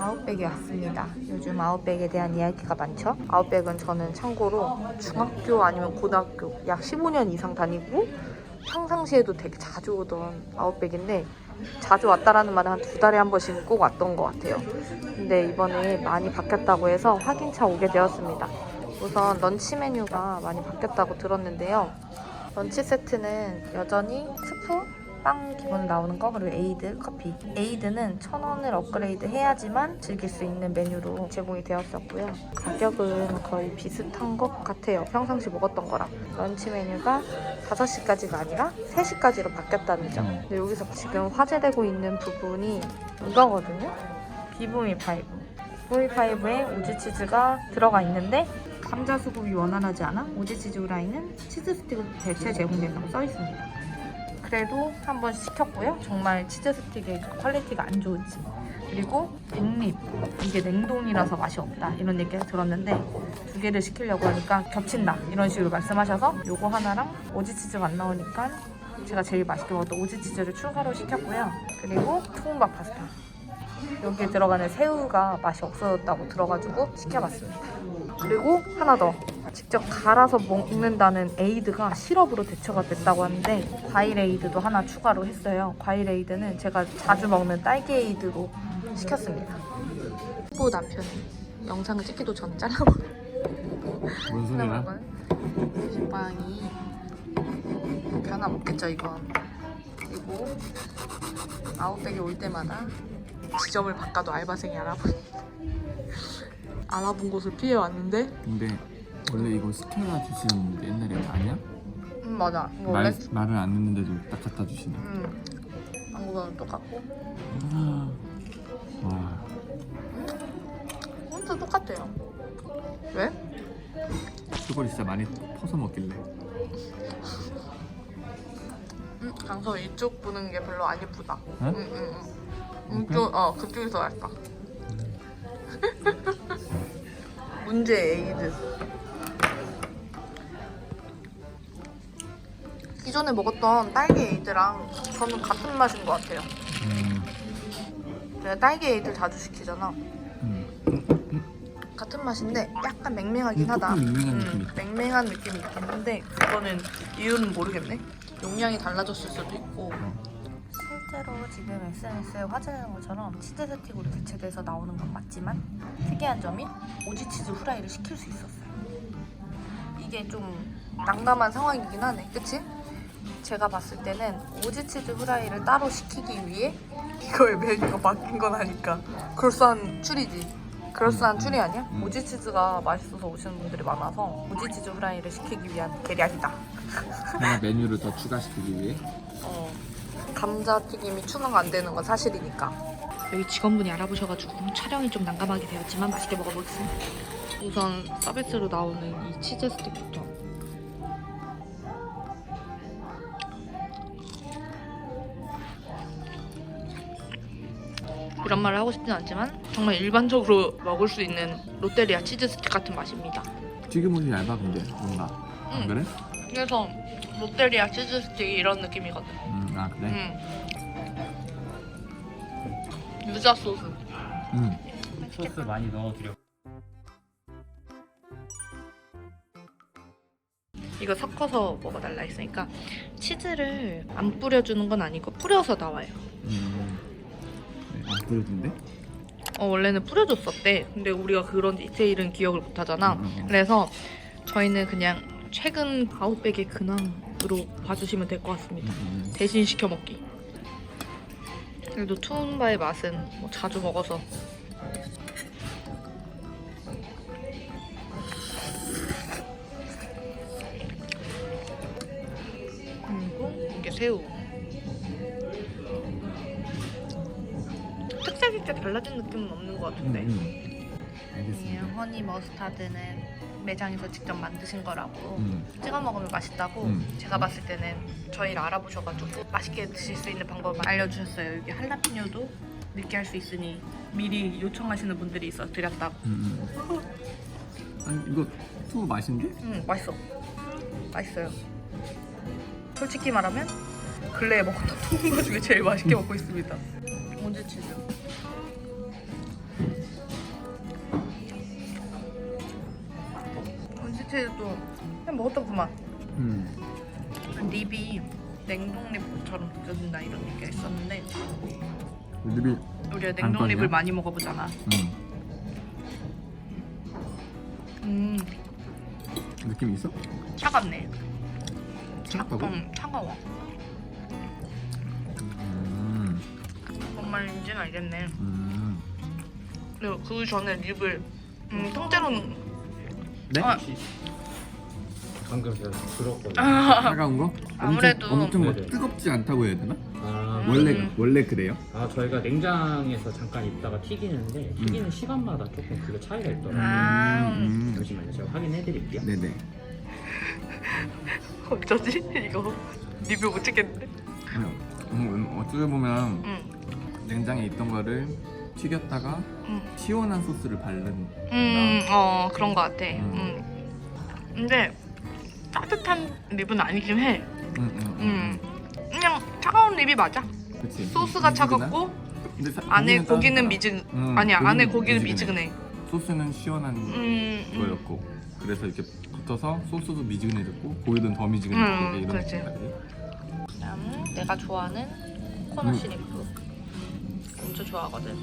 아웃백에 왔습니다. 요즘 아웃백에 대한 이야기가 많죠. 아웃백은 저는 참고로 중학교 아니면 고등학교 약 15년 이상 다니고 평상시에도 되게 자주 오던 아웃백인데 자주 왔다라는 말은 한 두 달에 한 번씩 꼭 왔던 것 같아요. 근데 이번에 많이 바뀌었다고 해서 확인차 오게 되었습니다. 우선 런치 메뉴가 많이 바뀌었다고 들었는데요. 런치 세트는 여전히 스프, 빵 기본 나오는 거 그리고 에이드, 커피. 에이드는 천 원을 업그레이드 해야지만 즐길 수 있는 메뉴로 제공이 되었었고요. 가격은 거의 비슷한 것 같아요. 평상시 먹었던 거랑. 런치 메뉴가 5시까지가 아니라 3시까지로 바뀌었다는 점. 근데 여기서 지금 화제되고 있는 부분이 이거거든요. 비보미 파이브. 비보미 파이브에 오지치즈가 들어가 있는데 감자 수급이 원활하지 않아 오지치즈 후라이는 치즈 스틱으로 대체 제공된다고 써 있습니다. 그래도 한번 시켰고요. 정말 치즈 스틱의 그 퀄리티가 안 좋은지. 그리고 백립 이게 냉동이라서 맛이 없다 이런 얘기를 들었는데 두 개를 시키려고 하니까 겹친다 이런 식으로 말씀하셔서 요거 하나랑 오지 치즈가 안 나오니까 제가 제일 맛있게 먹었던 오지 치즈를 추가로 시켰고요. 그리고 투움밥 파스타 여기에 들어가는 새우가 맛이 없어졌다고 들어가지고 시켜봤습니다. 그리고 하나 더. 직접 갈아서 먹는다는 에이드가 시럽으로 대처가 됐다고 하는데 과일 에이드도 하나 추가로 했어요. 과일 에이드는 제가 자주 먹는 딸기 에이드로 시켰습니다. 후보 남편이 영상을 찍기도 전에 잘라먹은 뭔 소리야? 먹은 식빵이 변화 먹겠죠 이건. 그리고 아웃백에 올 때마다 지점을 바꿔도 알바생이 알아본 알아본 곳을 피해 왔는데 근데 원래 이거 시켜놔 주시는 게 옛날에 아니야? 음 맞아. 이거 원래 말, 말을 안 했는데도 딱 갖다 주시네. 음. 한국어는 똑같고. 와. 혼자 똑같아요. 왜? 그걸 진짜 많이 퍼서 먹길래. 음 강서 이쪽 보는 게 별로 안 예쁘다. 응? 응응응 이쪽 어 그쪽이 더 얇다. 문제 에이드 기존에 먹었던 딸기 에이드랑 저는 같은 맛인 것 같아요 음, 제가 딸기 에이드 자주 시키잖아 음. 같은 맛인데 약간 맹맹하긴 음, 하다. 맹맹한 느낌이 있다. 맹맹한 느낌이 있긴 한데 그거는 이유는 모르겠네. 용량이 달라졌을 수도 있고. 실제로 지금 SNS에 화제되는 것처럼 치즈 스틱으로 대체돼서 나오는 건 맞지만 특이한 점이 오지 치즈 후라이를 시킬 수 있었어요. 이게 좀 난감한 상황이긴 하네, 그치? 제가 봤을 때는 오지 치즈 후라이를 따로 시키기 위해 이거의 메뉴가 바뀐 건 아니까 그럴싸한 추리지. 그럴싸한 음, 추리 아니야? 음. 오지치즈가 맛있어서 오시는 분들이 많아서 오지치즈 후라이를 시키기 위한 계략이다. 하나 메뉴를 더 추가시키기 위해 어, 감자튀김이 추가가 안 되는 건 사실이니까. 여기 직원분이 알아보셔가지고 촬영이 좀 난감하게 되었지만 맛있게 먹어보겠습니다. 우선 서비스로 나오는 이 치즈 스틱부터. 이런 말을 하고 싶진 않지만 정말 일반적으로 먹을 수 있는 롯데리아 치즈 스틱 같은 맛입니다. 튀김옷이 얇아 근데 뭔가 안 응. 그래? 그래서 롯데리아 치즈 스틱이 이런 느낌이거든. 음, 아 그래? 응. 유자 소스. 음. 소스 많이 넣어드려. 이거 섞어서 먹어달라 했으니까 치즈를 안 뿌려주는 건 아니고 뿌려서 나와요. 음. 네, 안 보여준대? 어, 원래는 뿌려줬었대. 근데 우리가 그런 디테일은 기억을 못하잖아. 음, 음, 음. 그래서 저희는 그냥 최근 아웃백의 근황으로 봐주시면 될 것 같습니다. 음, 음. 대신 시켜 먹기. 그래도 투움바의 맛은 뭐 자주 먹어서 그리고 이게 새우. 달라진 느낌은 없는 것 같은데. 음, 음. 이 알겠습니다 허니 머스타드는 매장에서 직접 만드신 거라고 음. 찍어 먹으면 맛있다고 음. 제가 봤을 때는 저희를 알아보셔가지고 맛있게 드실 수 있는 방법을 알려주셨어요. 여기 할라피뇨도 느끼할 수 있으니 미리 요청하시는 분들이 있어 드렸다고. 음, 음. 아니 이거 투 맛인데? 음 맛있어. 맛있어요. 솔직히 말하면 근래에 먹었던 거 중에 제일 맛있게 먹고 있습니다. 언제 치즈? 치즈도 그냥 먹었던 그만. 음. 립이 냉동립처럼 느껴진다 이런 얘기가 있었는데 립이 우리가 냉동립을? 많이 먹어보잖아. 음. 음 느낌 있어? 차갑네. 차갑다고? 응 차가워. 음. 뭔 말인지는 알겠네. 음. 그리고 그 전에 립을 음, 통째로는 네? 아. 방금 제가 들었거든요. 차가운 거? 아무래도- 엄청, 엄청 뭐 네네. 뜨겁지 않다고 해야 되나? 아, 원래 음. 원래 그래요? 아 저희가 냉장에서 잠깐 있다가 튀기는데 튀기는 시간마다 조금 그게 차이가 있더라고요. 아. 음. 잠시만요. 제가 확인해드릴게요. 네네. 어쩌지 이거 리뷰 못 찍겠는데? 음, 어떻게 보면 응. 냉장에 있던 거를 튀겼다가 응. 시원한 소스를 바른. 음, 어 그런 거 같아. 음. 음. 근데 따뜻한 립은 아니긴 해. 음, 음, 음. 그냥 차가운 립이 맞아. 그치. 소스가? 차갑고 근데 사- 안에 고기는 따뜻하다. 미지근. 음, 아니야 안에 고기는 미지근해. 소스는 시원한 음. 음. 거였고 그래서 이렇게 붙어서 소스도 미지근해졌고 고기는 더 미지근해졌고 음, 이런 그렇지. 느낌까지. 그다음 내가 좋아하는 코너 음. 시리프. 엄청 좋아하거든.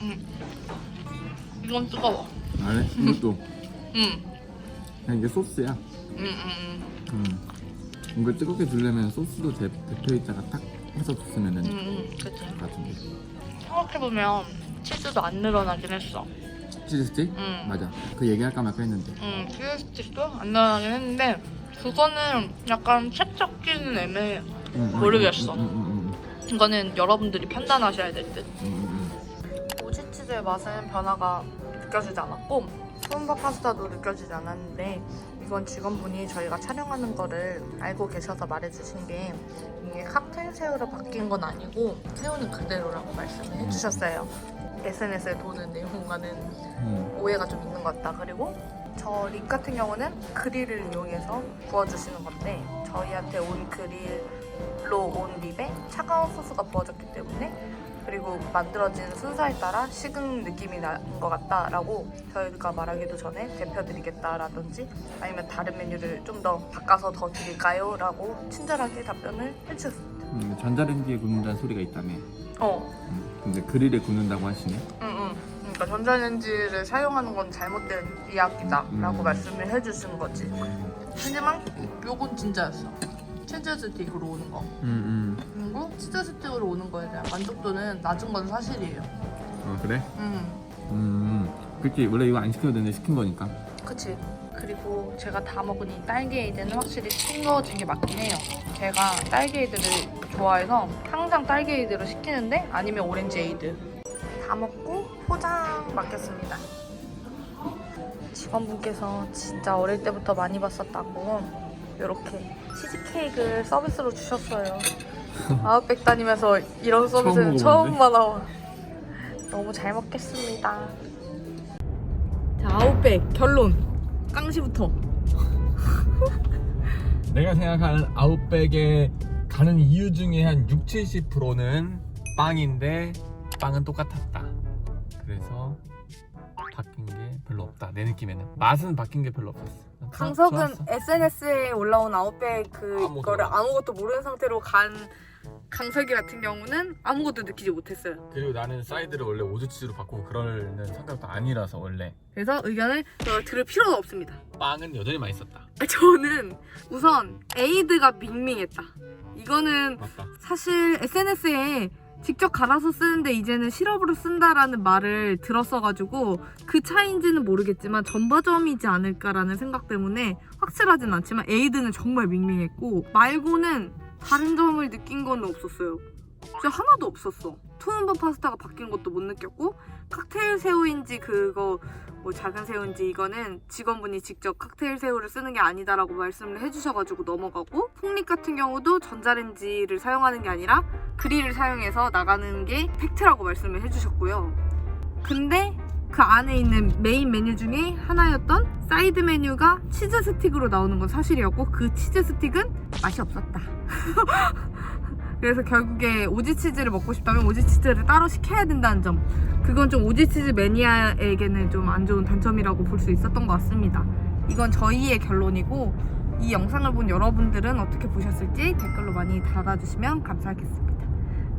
음. 이건 뜨거워. 아래 이것도 음. 그냥 이게 소스야. 음, 음, 음. 이걸 뜨겁게 주려면 소스도 대, 대표이자가 딱 해서. 음, 음. 그치. 같은데. 생각해보면 치즈도 안 늘어나긴 했어. 치즈 스틱? 음. 맞아. 그 얘기할까 말까 했는데. 음, 치즈 스틱도 안 늘어나긴 했는데 그거는 약간 책 잡기는 애매해. 음, 음, 모르겠어. 음, 음, 이거는 여러분들이 판단하셔야 될 듯. 오지 치즈의 맛은 변화가 느껴지지 않았고 소금밥 파스타도 느껴지지 않았는데 이건 직원분이 저희가 촬영하는 거를 알고 계셔서 말해주신 게 이게 칵테일 새우로 바뀐 건 아니고 새우는 그대로라고 말씀을 해주셨어요. SNS에 도는 내용과는 음. 오해가 좀 있는 것 같다. 그리고 저 립 같은 경우는 그릴을 이용해서 구워주시는 건데 저희한테 온 그릴로 온 립에 차가운 소스가 부어졌기 때문에 그리고 만들어진 순서에 따라 식은 느낌이 나는 것 같다라고 저희가 말하기도 전에 대표드리겠다라든지 아니면 다른 메뉴를 좀 더 바꿔서 더 드릴까요? 라고 친절하게 답변을 해주셨습니다. 음, 전자레인지에 굽는다는 소리가 있다며. 어, 음. 근데 그릴에 굽는다고 하시네. 응, 응. 그러니까 전자레인지를 사용하는 건 잘못된 이야기다라고 음. 말씀을 해주신 거지. 음, 하지만 요건 진짜였어. 치즈 스틱으로 오는 거. 음. 그리고 치즈 스틱으로 오는 거에 대한 만족도는 낮은 건 사실이에요. 어 그래? 음, 음. 그렇게 원래 이거 안 시켜도 되는데 시킨 거니까. 그치. 그리고 제가 다 먹으니 딸기에이드는 확실히 싱거워진 게 맞긴 해요. 제가 딸기에이드를 좋아해서 항상 딸기에이드로 시키는데 아니면 오렌지에이드. 다 먹고 포장 맡겼습니다. 직원분께서 진짜 어릴 때부터 많이 봤었다고 이렇게 치즈케이크를 서비스로 주셨어요. 아웃백 다니면서 이런 서비스는 처음? 받아와. 너무 잘 먹겠습니다. 자, 아웃백 결론. 깡시부터. 내가 생각하는 아웃백에 가는 이유 중에 한 6, 70%는 빵인데 빵은 똑같았다. 그래서 바뀐 게 별로 없다. 내 느낌에는 맛은 바뀐 게 별로 없었어. 강석은 좋았어. SNS에 올라온 아웃백 그거를. 아무것도 모르는 상태로 간 강석이 같은 경우는 아무것도 느끼지 못했어요. 그리고 나는 사이드를 원래 오즈치즈로 바꾸고 그러는 성격도 아니라서 원래 그래서 의견을 어, 들을 필요도 없습니다. 빵은 여전히 맛있었다. 저는 우선 에이드가 밍밍했다. 이거는 맞다. 사실 SNS에 직접 갈아서 쓰는데 이제는 시럽으로 쓴다라는 말을 들었어가지고 그 차이인지는 모르겠지만 전바점이지 않을까라는 생각 때문에 확실하진 않지만 에이드는 정말 밍밍했고 말고는 다른 점을 느낀 건 없었어요. 진짜 하나도 없었어. 투움바 파스타가 바뀐 것도 못 느꼈고 칵테일 새우인지 그거 뭐 작은 새우인지 이거는 직원분이 직접 칵테일 새우를 쓰는 게 아니다라고 말씀을 해주셔가지고 넘어가고 폭립 같은 경우도 전자레인지를 사용하는 게 아니라 그릴을 사용해서 나가는 게 팩트라고 말씀을 해주셨고요. 근데 그 안에 있는 메인 메뉴 중에 하나였던 사이드 메뉴가 치즈 스틱으로 나오는 건 사실이었고 그 치즈 스틱은 맛이 없었다. 그래서 결국에 오지 치즈를 먹고 싶다면 오지 치즈를 따로 시켜야 된다는 점. 그건 좀 오지 치즈 매니아에게는 좀 안 좋은 단점이라고 볼 수 있었던 것 같습니다. 이건 저희의 결론이고 이 영상을 본 여러분들은 어떻게 보셨을지 댓글로 많이 달아주시면 감사하겠습니다.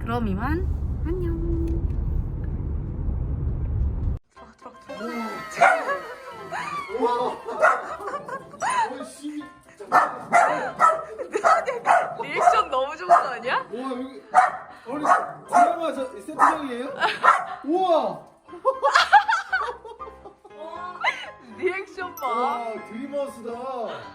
그럼 이만 안녕.